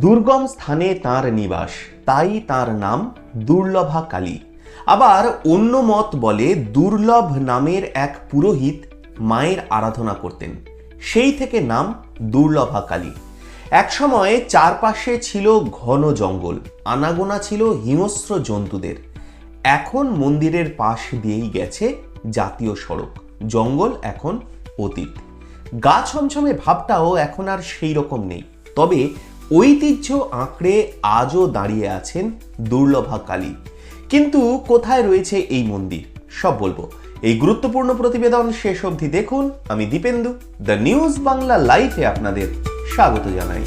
দুর্গম স্থানে তার নিবাস। তাই তার নাম দুর্লভা কালী। আবার অন্য মত বলে দুর্লভ নামের এক পুরোহিত মায়ের আরাধনা করতেন। সেই থেকে নাম দুর্লভা কালী। একসময় চারপাশে ছিল ঘন জঙ্গল, আনাগোনা ছিল হিংস্র জন্তুদের। এখন মন্দিরের পাশ দিয়েই গেছে জাতীয় সড়ক। জঙ্গল এখন অতীত। গা ছমছমে ভাবটাও এখন আর সেই রকম নেই। তবে ঐতিহ্য আঁকড়ে আজও দাঁড়িয়ে আছেন দুর্লভা কালী। কিন্তু কোথায় রয়েছে এই মন্দির? সব বলব। এই গুরুত্বপূর্ণ প্রতিবেদন শেষ অবধি দেখুন। আমি দীপেন্দু, দ্য নিউজ বাংলা লাইভে আপনাদের স্বাগত জানাই।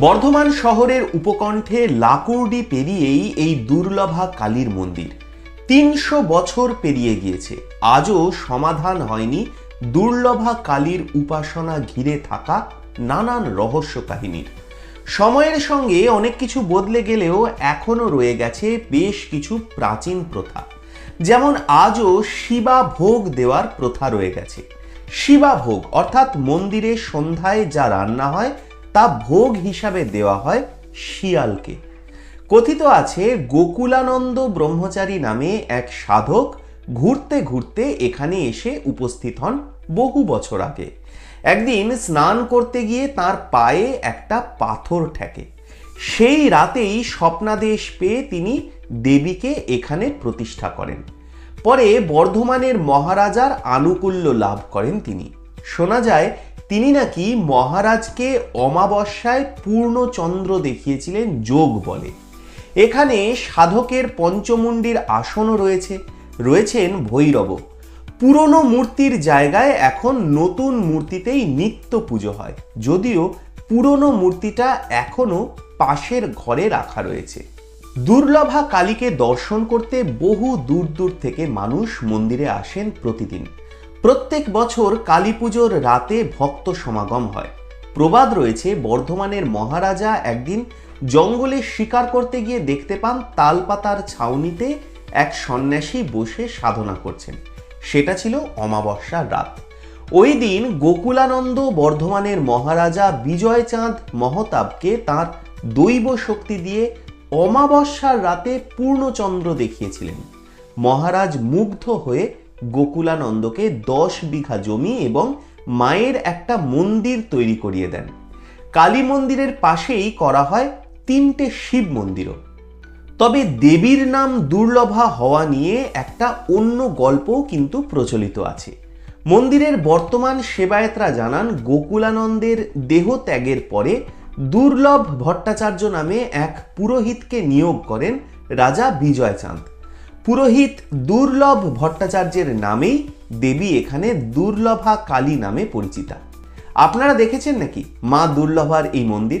বর্ধমান শহরের উপকণ্ঠে লাকুর্ডি পেরিয়েই এই দুর্লভা কালীর মন্দির। তিনশো বছর পেরিয়ে গিয়েছে। আজও সমাধান হয়নি দুর্লভা কালীর উপাসনা ঘিরে থাকা নানান রহস্য কাহিনীর। সময়ের সঙ্গে অনেক কিছু বদলে গেলেও এখনও রয়ে গেছে বেশ কিছু প্রাচীন প্রথা। যেমন আজও শিবা ভোগ দেওয়ার প্রথা রয়ে গেছে। শিবা ভোগ, অর্থাৎ মন্দিরে সন্ধ্যায় যা রান্না হয়, তা ভোগ হিসাবে দেওয়া হয় শিয়ালকে। কথিত আছে, গোকুলানন্দ ব্রহ্মচারী নামে এক সাধক ঘুরতে ঘুরতে এখানে এসে উপস্থিত হন বহু বছর আগে। একদিন স্নান করতে গিয়ে তার পায়ে একটা পাথর ঠেকে। সেই রাতেই স্বপ্নাদেশ পেয়ে তিনি দেবীকে এখানে প্রতিষ্ঠা করেন। পরে বর্ধমানের মহারাজার আনুকূল্য লাভ করেন তিনি। শোনা যায়, তিনি নাকি মহারাজকে অমাবস্যায় পূর্ণচন্দ্র দেখিয়েছিলেন যোগ বলে। এখানে সাধকের পঞ্চমুণ্ডির আসনও রয়েছে। রয়েছেন ভৈরব। পুরনো মূর্তির জায়গায় এখন নতুন মূর্তিতেই নিত্য পুজো হয়। যদিও পুরনো মূর্তিটা এখনও পাশের ঘরে রাখা রয়েছে। দুর্লভা কালীকে দর্শন করতে বহু দূর দূর থেকে মানুষ মন্দিরে আসেন প্রতিদিন। প্রত্যেক বছর কালী পুজোর রাতে ভক্ত সমাগম হয়। প্রবাদ রয়েছে বর্ধমানের মহারাজা একদিন জঙ্গলে শিকার করতে গিয়ে দেখতে পান তালপাতার ছাউনিতে এক সন্ন্যাসী বসে সাধনা করছেন। সেটা ছিল অমাবস্যার রাত। ওই দিন গোকুলানন্দ বর্ধমানের মহারাজা বিজয়চাঁদ মহতাবকে তার দৈব শক্তি দিয়ে অমাবস্যার রাতে পূর্ণচন্দ্র দেখিয়েছিলেন। মহারাজ মুগ্ধ হয়ে গোকুলানন্দকে দশ বিঘা জমি এবং মায়ের একটা মন্দির তৈরি করিয়ে দেন। কালী মন্দিরের পাশেই করা হয় তিনটে শিব মন্দিরও। তবে দেবীর নাম দুর্লভা হওয়া নিয়ে একটা অন্য গল্পও কিন্তু প্রচলিত আছে। মন্দিরের বর্তমান সেবায়েতরা জানান, গোকুলানন্দের দেহ ত্যাগের পরে দুর্লভ ভট্টাচার্য নামে এক পুরোহিতকে নিয়োগ করেন রাজা বিজয়চাঁদ। পুরোহিত দুর্লভ ভট্টাচার্যের নামেই দেবী এখানে দুর্লভা কালী নামে পরিচিতা। আপনারা দেখেছেন নাকি মা দুর্লভার এই মন্দির?